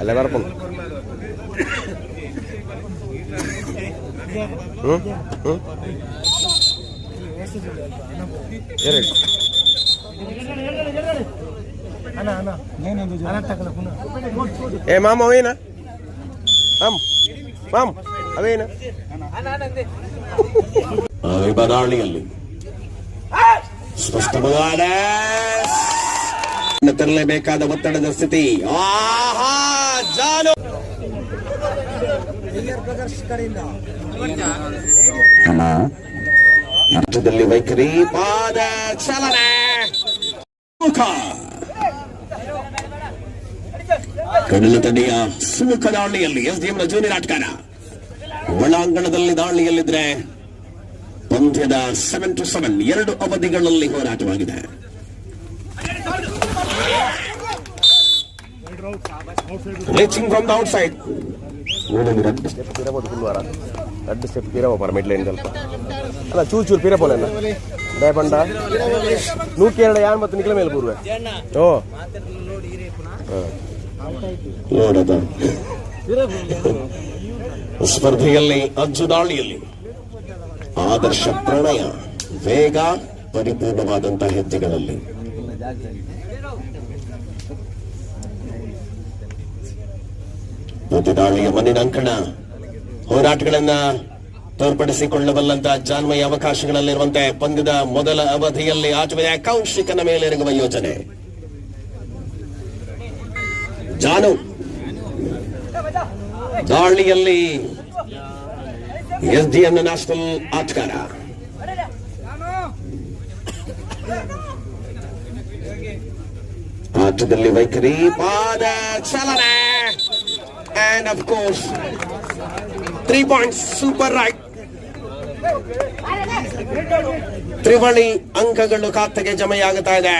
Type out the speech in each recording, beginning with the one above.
ಎಲ್ಲ ಬರ್ಕೊಂಡು ಹ್ಞೂ ಹ್ಞೂ ಎರಡು ಏ ಮಾಮ ಅವೇನ ಮಾಮ್ ಮಾಮ್ ಅವೇನ ಬದಾಳಿಯಲ್ಲಿ ಸ್ಪಷ್ಟವಾದ ತರಲೇಬೇಕಾದ ಒತ್ತಡದ ಸ್ಥಿತಿ ಆಹಾ ಜಾನು ಯುದ್ಧದಲ್ಲಿ ವೈಖರಿ ಪಾದ ಚಲನೆ ಮುಖ ಕಡಲ ತಡೆಯ ಸುಮುಖ ದಾಳಿಯಲ್ಲಿ ಎಸ್ ಡಿ ಎಂನ ಜೂನಿಯರ್ ಆಟಗಾರ. ಒಳಾಂಗಣದಲ್ಲಿ ದಾಳಿಯಲ್ಲಿದ್ರೆ ಪಂದ್ಯದ ಸೆವೆನ್ ಟು ಸೆವೆನ್ ಎರಡು ಅವಧಿಗಳಲ್ಲಿ ಹೋರಾಟವಾಗಿದೆ. Reaching from the outside step ಪಿರಬೋದು ಫುಲ್ವಾರ ಎರಡು ಸ್ಟೆಪ್ ಪಿರವ ಪರ ಮಿಡ್ ಲೈನ್ ಸ್ವಲ್ಪ ಅಲ್ಲ, ಚೂರು ಚೂರು ನೂಕಿ ಎರಡು ಯಾನ್ ಮತ್ತು ನಿಖಲ ಮೇಲೆ ಪೂರ್ವೆ ಓ. ನೋಡದ. ಸ್ಪರ್ಧೆಯಲ್ಲಿ ಅಜ್ಜುದಾಳಿಯಲ್ಲಿ ಆದರ್ಶ ಪ್ರಣಯ, ವೇಗ ಪರಿಪೂರ್ಣವಾದಂತಹ ಹೆಜ್ಜೆಗಳಲ್ಲಿ. ಪ್ರತಿದಾಳಿಯ ಮಣ್ಣಿನ ಅಂಕಣ ಹೋರಾಟಗಳನ್ನ ತೋರ್ಪಡಿಸಿಕೊಳ್ಳಬಲ್ಲಂತಹ ಜಾನ್ಮಯ ಅವಕಾಶಗಳಲ್ಲಿರುವಂತೆ ಪಂದ್ಯದ ಮೊದಲ ಅವಧಿಯಲ್ಲಿ ಆಟವಿದೆ ಕೌಶಿಕನ ಮೇಲೆರಗುವ ಯೋಜನೆ. ಜಾನು. ದಾಳಿಯಲ್ಲಿ ಎಸ್ ಡಿ ಎಂ ನ್ಯಾಷನಲ್ ಆಟಗಾರ. ಆಟದಲ್ಲಿ ವೈಖರಿ, ಪಾದ ಚಲನೆ. And of course three points super raid ತ್ರಿವಳಿ ಅಂಕಗಳು ಖಾತೆಗೆ ಜಮೆಯಾಗುತ್ತಾ ಇದೆ.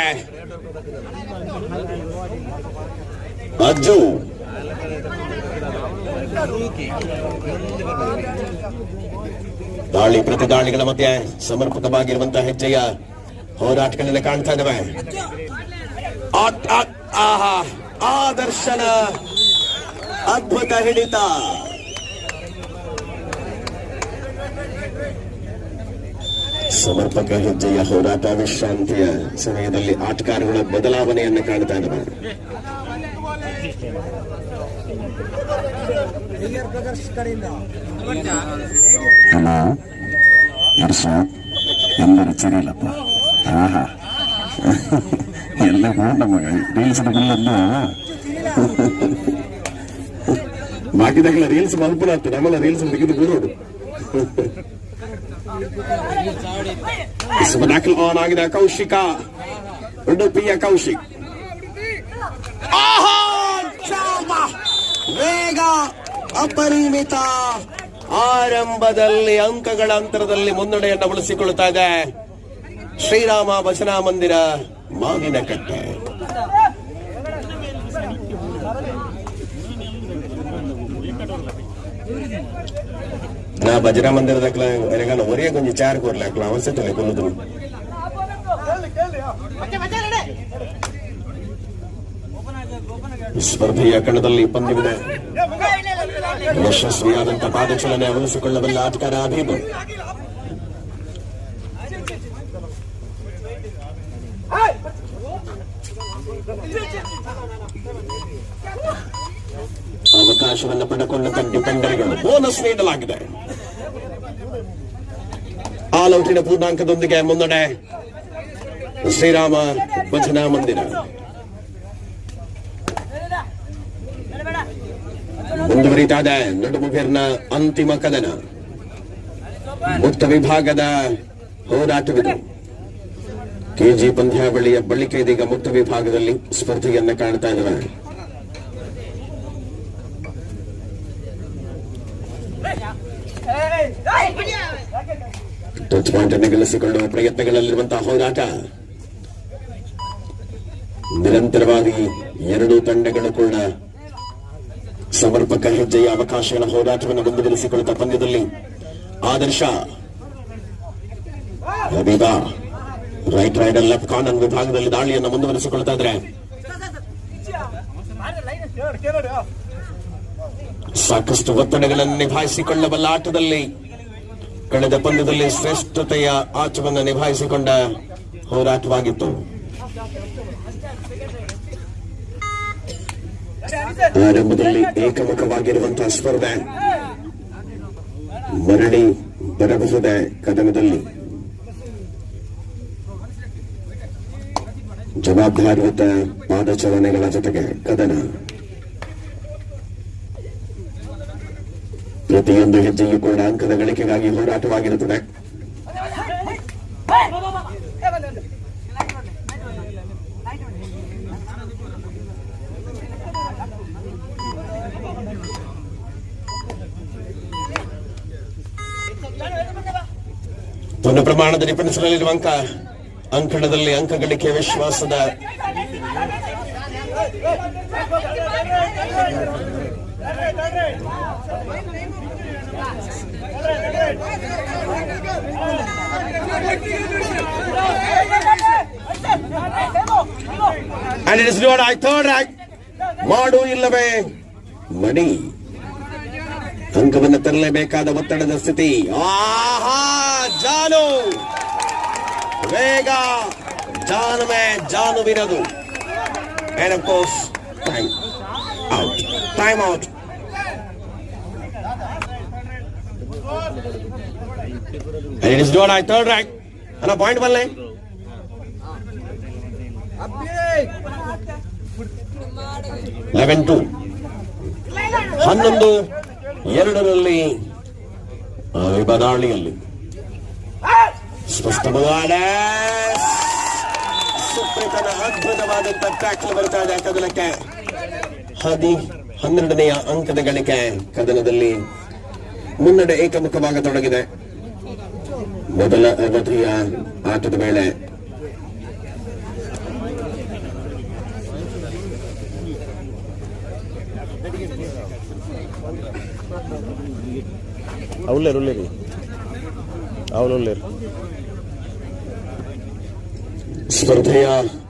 ಅಜ್ಜು ದಾಳಿ ಪ್ರತಿ ದಾಳಿಗಳ ಮಧ್ಯೆ ಸಮರ್ಪಕವಾಗಿರುವಂತಹ ಹೆಜ್ಜೆಯ ಹೋರಾಟಗಳನ್ನ ಕಾಣ್ತಾ ಇದ್ದಾವೆ ಆ ಆದರ್ಶನ, ಅದ್ಭುತ ಹಿಡಿತ. ಸಮರ್ಪಕ ಹೆಜ್ಜೆಯ ಹೋರಾಟ ವಿಶ್ರಾಂತಿಯ ಸಮಯದಲ್ಲಿ ಆಟಗಾರಗಳ ಬದಲಾವಣೆಯನ್ನು ಕಾಣ್ತಾ ಇದ್ದಾವೆ ಅಲ್ಲ ವರ್ಷ ಎಲ್ಲರೂ ಸರಿಯಿಲ್ಲಪ್ಪ ಆಹಾ. ಎಲ್ಲ ಹೋದ ಮಗ ರೀಲ್ಸ್ ಬಿಲ್ಲನ್ನು ಬಾಕಿದಾಗಲ ರೀಲ್ಸ್ ಮಲ್ಪುರ ಆಗ್ತದೆ. ನಮ್ಮೆಲ್ಲ ರೀಲ್ಸ್ ತೆಗೆದು ಬಿಡೋದು ದಾಖಲು ಆನ್ ಆಗಿದೆ ಕೌಶಿಕ. ಉಡುಪಿಯ ಕೌಶಿಕ್. ಆಹಾ! ವೇಗ ಅಪರಿಮಿತ ಆರಂಭದಲ್ಲಿ ಅಂಕಗಳ ಅಂತರದಲ್ಲಿ ಮುನ್ನಡೆಯನ್ನು ಉಳಿಸಿಕೊಳ್ಳುತ್ತಾ ಇದೆ. ಶ್ರೀರಾಮ ಭಜನಾ ಮಂದಿರ ಮಾವಿನ ಕಟ್ಟೆ ನಾ ಭಜನಾ ಮಂದಿರದ ಎನಗನ ಗುಂಜಿ ಕೊಂಚ ಚಾರ್ ಕೊರ್ಲಾಕ್ಲ ಅವಶ್ಯಕತೆ ಕೊಲ್ಲುದು ಸ್ಪರ್ಧೆಯ ಕಣದಲ್ಲಿ ಪಂದ್ಯವಿದೆ. ಯಶಸ್ವಿಯಾದಂತಹ ಪಾದಚಲನೆ ಉಳಿಸಿಕೊಳ್ಳಬಲ್ಲ ಆಟಗಾರ ಅಭೀಬ್ ಅವಕಾಶವನ್ನು ಪಡೆಕೊಂಡ ಡಿಪೆಂಡರ್ಗಳು ಬೋನಸ್ ನೀಡಲಾಗಿದೆ. ಆಲ್ ಪೂರ್ಣಾಂಕದೊಂದಿಗೆ ಮುನ್ನಡೆ. ಶ್ರೀರಾಮ ಭಜನಾ ಮಂದಿರ. ಮುಂದುವರಿತಾ ಇದೆ ಅಂತಿಮ ಕದನ. ಮುಕ್ತ ವಿಭಾಗದ ಹೋರಾಟವಿದು. ಕೆಜಿ ಪಂದ್ಯಾವಳಿಯ ಬಳಿಕ ಇದೀಗ ಮುಕ್ತ ವಿಭಾಗದಲ್ಲಿ ಸ್ಪರ್ಧೆಯನ್ನ ಕಾಣ್ತಾ ಇದ್ದಾರೆ ಟಚ್ ಪಾಯಿಂಟ್ ಅನ್ನು ಗೆಲ್ಲಿಸಿಕೊಳ್ಳುವ ಪ್ರಯತ್ನಗಳಲ್ಲಿರುವಂತಹ ಹೋರಾಟ. ನಿರಂತರವಾಗಿ ಎರಡೂ ತಂಡಗಳು ಕೂಡ ಸಮರ್ಪಕ ಹೆಜ್ಜೆಯ ಅವಕಾಶಗಳ ಹೋರಾಟವನ್ನು ಮುಂದುವರಿಸಿಕೊಳ್ಳುತ್ತ ಪಂದ್ಯದಲ್ಲಿ ಆದರ್ಶ ಅದೀಗ ರೈಟ್ ರೈಡರ್ ಲೆಫ್ಟ್ ಕಾರ್ನರ್ ವಿಭಾಗದಲ್ಲಿ ದಾಳಿಯನ್ನು ಮುಂದುವರಿಸಿಕೊಳ್ತಾ ಇದ್ರೆ ಸಾಕಷ್ಟು ಒತ್ತಡಗಳನ್ನು ನಿಭಾಯಿಸಿಕೊಳ್ಳಬಲ್ಲ ಆಟದಲ್ಲಿ ಕಳೆದ ಪಂದ್ಯದಲ್ಲಿ ಶ್ರೇಷ್ಠತೆಯ ಆಚವನ್ನು ನಿಭಾಯಿಸಿಕೊಂಡ ಹೋರಾಟವಾಗಿತ್ತು. ಆರಂಭದಲ್ಲಿ ಏಕಮುಖವಾಗಿರುವಂತಹ ಸ್ಪರ್ಧೆ. ಮರಳಿ ಬರಬಹುದೇ ಕದನದಲ್ಲಿ? ಜವಾಬ್ದಾರಿಯುತ ಪಾದಚಲನೆಗಳ ಜೊತೆಗೆ ಕದನ. ಪ್ರತಿಯೊಂದು ಹೆಜ್ಜೆಯೂ ಕೂಡ ಅಂಕದ ಗಳಿಕೆಗಾಗಿ ಹೋರಾಟವಾಗಿರುತ್ತದೆ. ಪೂರ್ಣ ಪ್ರಮಾಣದ ಡಿಫೆನ್ಸ್ನಲ್ಲಿರುವ ಅಂಕ ಅಂಕಣದಲ್ಲಿ ಅಂಕ ಗಳಿಕೆ ವಿಶ್ವಾಸದ ಆಯ್ತು ಮಾಡು ಇಲ್ಲವೇ? ಮಡಿ ಅಂಕವನ್ನು ತರಲೇಬೇಕಾದ ಒತ್ತಡದ ಸ್ಥಿತಿ. ಆಹಾ, ಜಾನು. ವೇಗ. Time. Out. And it is not I third right. ಅನ್ನ ಪಾಯಿಂಟ್ ಬಲ್ಲೆ ಲೆವೆನ್ ಟು ಹನ್ನೊಂದು ಎರಡರಲ್ಲಿ ಬದಾಳಿಯಲ್ಲಿ. ಸ್ಪಷ್ಟವಾದ ಸುಪ್ರೀತನ ಅದ್ಭುತವಾದಂತ ಟ್ಯಾಕ್ಲ್ ಬರ್ತಾ ಇದೆ ಕದನಕ್ಕೆ. ಹದಿ, ಹನ್ನೆರಡನೆಯ ಅಂಕದ ಗಳಿಕೆ ಕದನದಲ್ಲಿ ಮುನ್ನಡೆ ಏಕಮುಖವಾಗತೊಡಗಿದೆ ಮೊದಲ ಅವಧಿಯ ಆಟದ ವೇಳೆ உள்ளேர் உள்ளேர் അവൾ ഉള്ളേർ ಸ್ಪರ್ಧೆಯ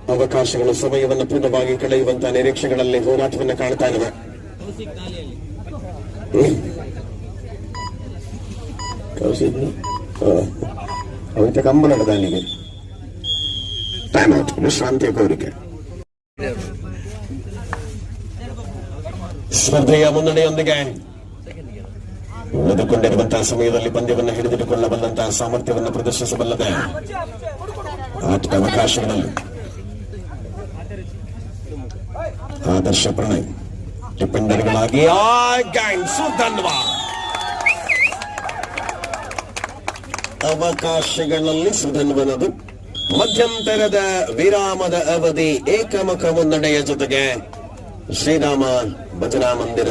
ಅವಕಾಶಗಳು ಸಮಯವನ್ನು ಪೂರ್ಣವಾಗಿ ಕಳೆಯುವಂತಹ ನಿರೀಕ್ಷೆಗಳಲ್ಲಿ ಹೋರಾಟವನ್ನು ಕಾಣ್ತಾ ಇದ್ದಾವೆ ಅವತ್ತ ಕಂಬನದ ಅಲ್ಲಿಗೆ ಟೈಮ್ ಔಟ್ ವಿಶ್ರಾಂತಿಯ ಕೋರಿಕೆ ಸ್ಪರ್ಧೆಯ ಮುನ್ನಡೆಯೊಂದಿಗೆ ಉಳಿದುಕೊಂಡಿರುವಂತಹ ಸಮಯದಲ್ಲಿ ಪಂದ್ಯವನ್ನು ಹಿಡಿದಿಟ್ಟುಕೊಳ್ಳಬಲ್ಲಂತಹ ಸಾಮರ್ಥ್ಯವನ್ನು ಪ್ರದರ್ಶಿಸಬಲ್ಲದೆ ಆಟದ ಅವಕಾಶಗಳಲ್ಲಿ ಆದರ್ಶ ಪ್ರಣಯ್ ಡಿಪೆಂಡರ್ಗಳಾಗಿ ಗಳಾಗಿ ಅವಕಾಶಗಳಲ್ಲಿ ಸುಧನ್ವನದು. ಮಧ್ಯಂತರದ ವಿರಾಮದ ಅವಧಿ ಏಕಮುಖ ಮುನ್ನಡೆಯ ಜೊತೆಗೆ ಶ್ರೀರಾಮ ಭಜನಾ ಮಂದಿರ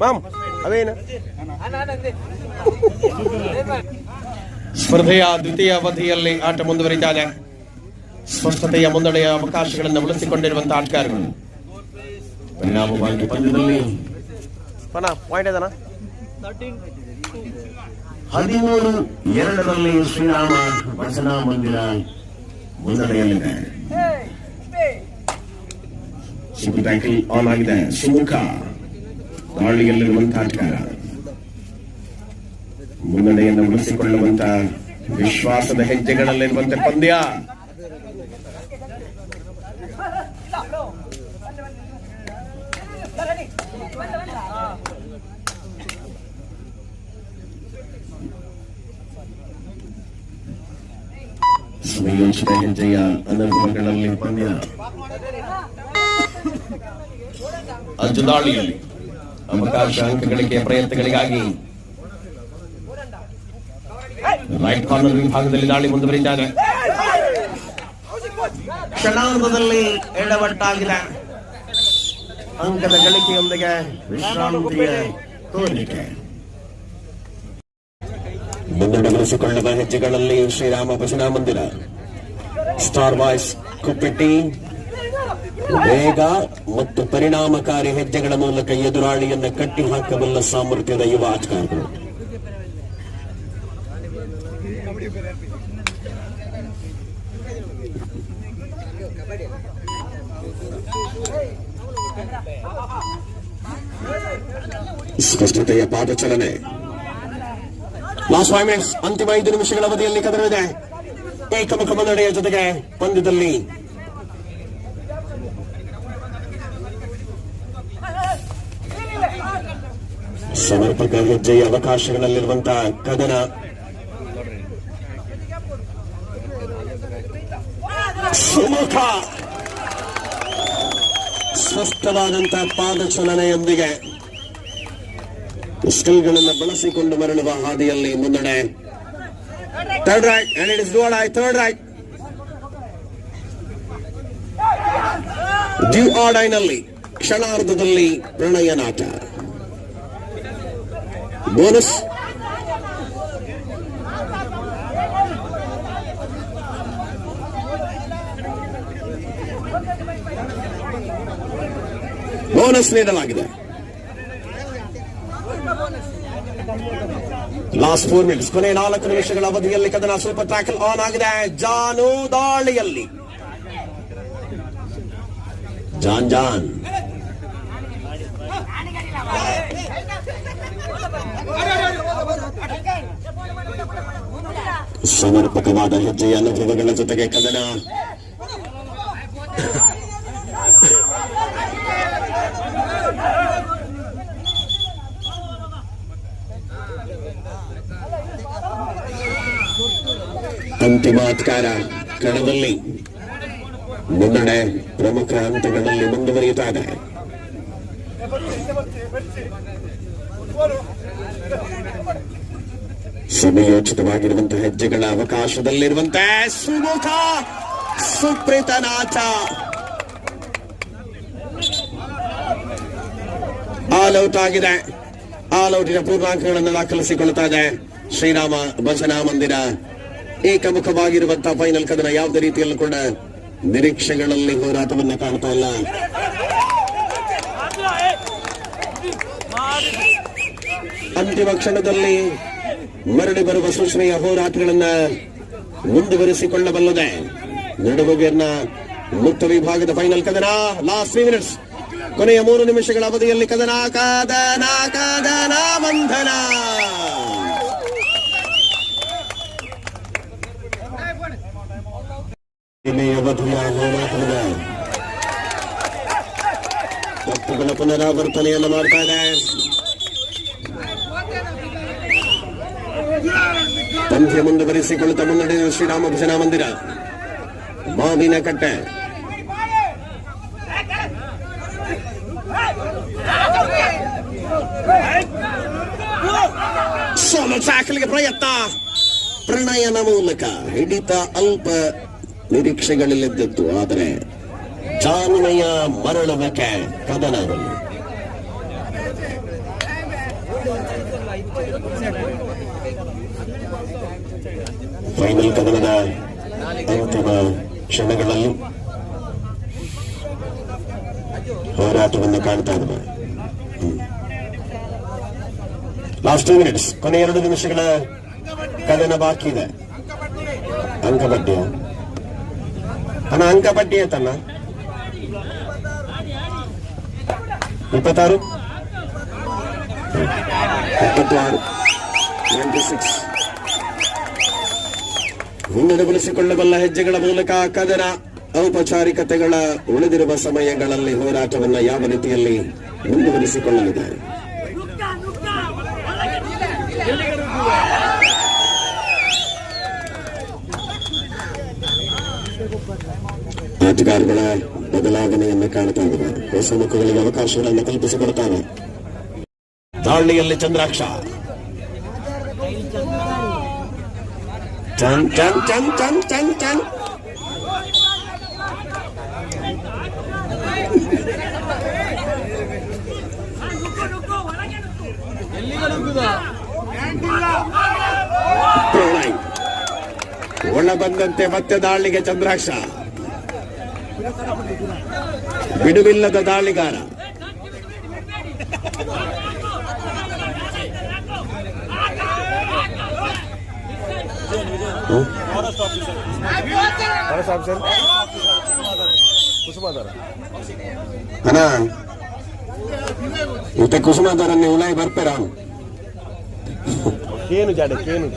ಮಾಮ್ ಅವೇನು ಸ್ಪರ್ಧೆಯ ದ್ವಿತೀಯ ಅವಧಿಯಲ್ಲಿ ಆಟ ಮುಂದುವರಿತಾನೆ. ಸ್ಪಷ್ಟತೆಯ ಮುನ್ನಡೆಯ ಅವಕಾಶಗಳನ್ನು ಉಳಿಸಿಕೊಂಡಿರುವಂತಹ ಆಟಗಾರರು. ಪಾಯಿಂಟ್ ಅದನ ಹದಿಮೂರು ಎರಡರಲ್ಲಿ ಶ್ರೀರಾಮ ವಚನ ಮಂದಿರ ಮುನ್ನಡೆಯಲ್ಲಿದೆ. ಆನ್ ಆಗಿದೆ ಸುಮುಖ ದಾಳಿಯಲ್ಲಿರುವಂತಹ ಅಧಿಕಾರ ಮುನ್ನಡೆಯನ್ನು ಉಳಿಸಿಕೊಳ್ಳುವಂತಹ ವಿಶ್ವಾಸದ ಹೆಜ್ಜೆಗಳಲ್ಲಿರುವಂತೆ ಪಂದ್ಯ. ಸಂಯೋಜಿತ ಹೆಜ್ಜೆಯ ಅನರ್ಹಗಳಲ್ಲಿ ಪಂದ್ಯ. ಅಂಜುದಾಳಿಯಲ್ಲಿ ಅವಕಾಶ ಅಂಕ ಗಳಿಕೆಯ ಪ್ರಯತ್ನಗಳಿಗಾಗಿ ರೈಟ್ ಕಾರ್ನರ್ ವಿಭಾಗದಲ್ಲಿ ದಾಳಿ ಮುಂದುವರಿದ್ದಾರೆ ಕ್ಷಣಾರ್ಧದಲ್ಲಿ ಎಡವಟ್ಟಾಗಿದೆ. ಅಂಕದ ಗಳಿಕೆಯೊಂದಿಗೆ ವಿಶ್ರಾಂತಿಯ ತೋರಿಕೆ. ಮುನ್ನಡೆಗೊಳಿಸಿಕೊಳ್ಳುವ ಹೆಜ್ಜೆಗಳಲ್ಲಿ ಶ್ರೀರಾಮ ಭಜನಾ ಮಂದಿರ. ಸ್ಟಾರ್ ಬಾಯ್ಸ್ ಕುಪ್ಪೆಟ್ಟಿ ವೇಗ ಮತ್ತು ಪರಿಣಾಮಕಾರಿ ಹೆಜ್ಜೆಗಳ ಮೂಲಕ ಎದುರಾಳಿಯನ್ನು ಕಟ್ಟಿ ಹಾಕಬಲ್ಲ ಸಾಮರ್ಥ್ಯದ ಯುವ ಆಟಗಾರರು. ಸ್ಪಷ್ಟತೆಯ ಪಾದಚಲನೆ. ಲಾಸ್ಟ್ ಫೈವ್ ಮಿನಿಟ್ಸ್ ಅಂತಿಮ ಐದು ನಿಮಿಷಗಳ ಅವಧಿಯಲ್ಲಿ ಕದರವಿದೆ. ಏಕಮುಖ ಮುನ್ನಡೆಯ ಜೊತೆಗೆ ಪಂದ್ಯದಲ್ಲಿ ಸಮರ್ಪಕ ಹೆಜ್ಜೆಯ ಅವಕಾಶಗಳಲ್ಲಿರುವಂತಹ ಕದನ ಸುಮುಖ. ಸ್ಪಷ್ಟವಾದಂತಹ ಪಾದಚಲನೆಯೊಂದಿಗೆ ಸ್ಕಿಲ್ಗಳನ್ನು ಬಳಸಿಕೊಂಡು ಮರಳುವ ಹಾದಿಯಲ್ಲಿ ಮುನ್ನಡೆ. Third raid and it is do I third raid do ಆಡೈನಲ್ಲಿ ಕ್ಷಣಾರ್ಧದಲ್ಲಿ ಪ್ರಣಯ ನಾಟ. ಬೋನಸ್ ಬೋನಸ್ ನೀಡಲಾಗಿದೆ. ಲಾಸ್ಟ್ ಫೋರ್ ಮಿನಿಟ್ಸ್ ಕೊನೆ ನಾಲ್ಕು ನಿಮಿಷಗಳ ಅವಧಿಯಲ್ಲಿ ಕದನ ಸೂಪರ್ ಟ್ಯಾಕಲ್ ಆನ್ ಆಗಿದೆ. ಜಾನು ದಾಳಿಯಲ್ಲಿ. ಜಾನ್ ಜಾನ್. ಸಮರ್ಪಕವಾದ ಹೆಜ್ಜೆಯ ಅನುಭವಗಳ ಜೊತೆಗೆ ಕದನ. ಅಂತಿಮ ಆತ್ಕಾರ ಕಣದಲ್ಲಿ. ಮುನ್ನಡೆ ಪ್ರಮುಖ ಹಂತಗಳಲ್ಲಿ ಮುಂದುವರಿಯುತ್ತಾ ಇದೆ ಸಮಯೋಚಿತವಾಗಿರುವಂತಹ ಹೆಜ್ಜೆಗಳ ಅವಕಾಶದಲ್ಲಿರುವಂತಹ ಸುಮುಖ ಸುಪ್ರೀತನಾಥ. ಆಲ್ ಔಟ್ ಆಗಿದೆ. ಆಲ್ ಔಟಿನ ಪೂರ್ಣಾಂಕಗಳನ್ನು ದಾಖಲಿಸಿಕೊಳ್ತಾ ಇದೆ ಶ್ರೀರಾಮ ಭಜನಾ ಮಂದಿರ. ಏಕಮುಖವಾಗಿರುವಂತಹ ಫೈನಲ್ ಕದನ ಯಾವುದೇ ರೀತಿಯಲ್ಲೂ ಕೂಡ ನಿರೀಕ್ಷೆಗಳಲ್ಲಿ ಹೋರಾಟವನ್ನ ಕಾಣ್ತಾ ಇಲ್ಲ. ಅಂತಿಮ ಕ್ಷಣದಲ್ಲಿ ಮರಳಿ ಬರುವ ಸೂಚನೆಯ ಹೋರಾಟಗಳನ್ನ ಮುಂದುವರಿಸಿಕೊಳ್ಳಬಲ್ಲದೆ ನಡುಬಗೆರ್ನ ಮುಕ್ತ ವಿಭಾಗದ ಫೈನಲ್ ಕದನ. ಲಾಸ್ಟ್ ತ್ರೀ ಮಿನಿಟ್ಸ್ ಕೊನೆಯ ಮೂರು ನಿಮಿಷಗಳ ಅವಧಿಯಲ್ಲಿ ಕದನ. ಕದನ ಕದನ ಬಂಧನ ಪುನರಾವರ್ತನೆಯನ್ನು ಮಾಡ್ತಾ ಇದೆ. ಪಂದ್ಯ ಮುಂದುವರಿಸಿಕೊಳ್ಳುತ್ತಾ ಮುನ್ನಡೆಯುವ ಶ್ರೀರಾಮ ಭಜನಾ ಮಂದಿರ. ಮಾವಿನ ಕಟ್ಟೆ. ಸೋಲು ಸಾಕಲಿಗೆ ಪ್ರಯತ್ನ. ಪ್ರಣಯನ ಮೂಲಕ ಹಿಡಿತ ಅಲ್ಪ ನಿರೀಕ್ಷೆಗಳಲ್ಲಿದ್ದಿತ್ತು ಆದರೆ ಚಾಲನೆಯ ಮರಳುವಿಕೆ ಕದನದಲ್ಲಿ ಫೈನಲ್ ಕದನದ ಅಂತಿಮ ಕ್ಷಣಗಳಲ್ಲಿ ಹೋರಾಟವನ್ನು ಕಾಣ್ತಾ ಇದ್ದಾರೆ ಲಾಸ್ಟ್ ಟೂ ಮಿನಿಟ್ಸ್ ಕೊನೆ ಎರಡು ನಿಮಿಷಗಳ ಕದನ ಬಾಕಿ ಇದೆ ಅಂಕಪಟ್ಟಿಯ ಅಣ್ಣ ಅಂಕಪಟ್ಟಿ ಆಯ್ತಣ್ಣ ಇಪ್ಪತ್ತಾರು ಇಪ್ಪತ್ತು ಆರು ನೈಂಟಿ ಸಿಕ್ಸ್ ಮುನ್ನಡೆಗೊಳಿಸಿಕೊಳ್ಳಬಲ್ಲ ಹೆಜ್ಜೆಗಳ ಮೂಲಕ ಕದನ ಔಪಚಾರಿಕತೆಗಳ ಉಳಿದಿರುವ ಸಮಯಗಳಲ್ಲಿ ಹೋರಾಟವನ್ನು ಯಾವ ರೀತಿಯಲ್ಲಿ ಮುಂದುವರಿಸಿಕೊಳ್ಳಲಿದ್ದಾರೆ ಆಟಗಾರಗಳ ಬದಲಾವಣೆಯನ್ನು ಕಾಣ್ತಾ ಇದ್ದಾರೆ. ಹೊಸ ಮುಖಗಳಿಗೆ ಅವಕಾಶಗಳನ್ನು ಕಲ್ಪಿಸಿಕೊಡ್ತಾರೆ. ದಾಳಿಯಲ್ಲಿ ಚಂದ್ರಾಕ್ಷ. Dun, dun, dun, dun, dun. Pranay ಒಳ ಬಂದಂತೆ ಮತ್ತೆ ದಾಳಿಗೆ ಚಂದ್ರಾಕ್ಷ. ಬಿಡುವಿಲ್ಲದ ದಾಳಿಗಾರ. Forest officer. ಕುಸುಮಾಧಾರ. ಅಣ್ಣ ಮತ್ತೆ ಕುಸುಮಾಧರ ನೀವು ಉಲಾಯಿ ಬರ್ತೀರಾ ಏನು ಜಾಡ ಏನು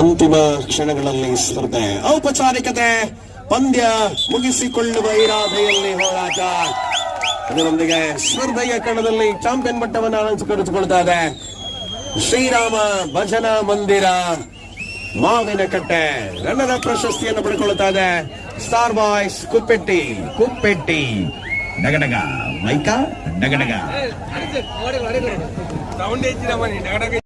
ಅಂತಿಮ ಕ್ಷಣಗಳಲ್ಲಿ ಸ್ಪರ್ಧೆ ಔಪಚಾರಿಕತೆ ಪಂದ್ಯ ಮುಗಿಸಿಕೊಳ್ಳುವ ಇರಾದೆಯಲ್ಲಿ ಹೋರಾಟ. ಅದರೊಂದಿಗೆ ಸ್ಪರ್ಧೆಯ ಕಣದಲ್ಲಿ ಚಾಂಪಿಯನ್ ಮಟ್ಟವನ್ನು ಅಲಂಕರಿಸಿಕೊಳ್ತಾ ಇದೆ ಶ್ರೀರಾಮ ಭಜನಾ ಮಂದಿರ ಮಾವಿನಕಟ್ಟೆ ರನ್ನದ ಪ್ರಶಸ್ತಿಯನ್ನು ಪಡ್ಕೊಳ್ತಾ ಇದೆ ಸ್ಟಾರ್ ಬಾಯ್ಸ್ ಕುಪ್ಪೆಟ್ಟಿ ಕುಪ್ಪೆಟ್ಟಿ ಡಗಡಗ ಮೈಕಾ ಡಗಡಗ ಸೌಂಡ್ ಹೆಚ್ಚಿನ ಮನೆ